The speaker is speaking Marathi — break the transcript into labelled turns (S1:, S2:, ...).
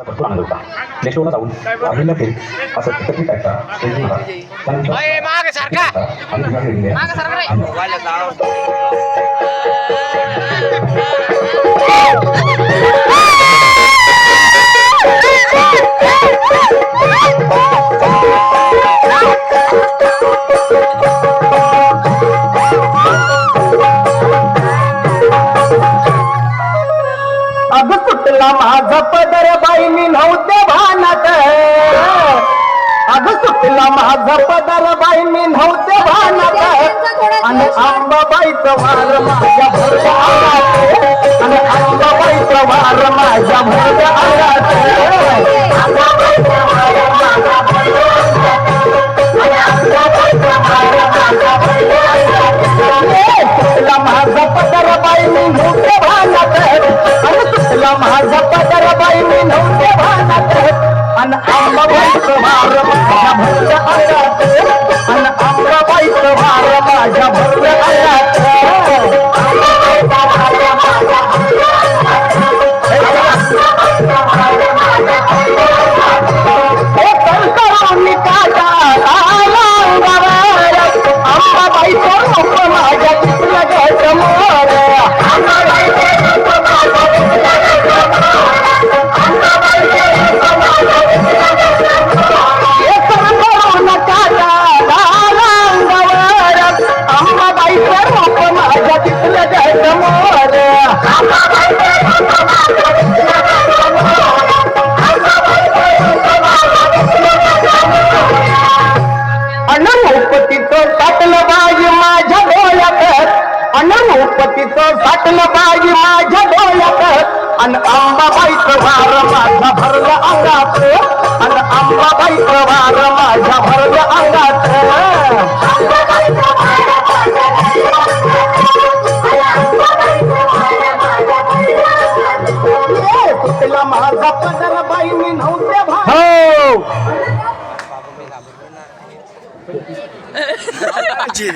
S1: होता नेक्स्टला जाऊन अभिनय फेरी असं. त्यानंतर. आणि
S2: अग सुटला माझा पदर बाई मी नव्हते भानात. अग सुटला माझा पदर बाई मी नव्हते भानात. आणि आंबाबाईचं वार माझ्या अंगात आणि आंबाबाईचं वार माझ्या भरल्या. तुला माझा पदर बाई मी नव्हते भानात आणि आंबाबाईचं भार माझ्या अंगात बाई माझ्या डोळ्यात अन अंबाबाईचं भार माझ्या भरल्या अंगात. अन अंबाबाईचं भार माझ्या भरल्या अंगात. ए, तुटला माझा पदर बाई मी नव्हते भार हो.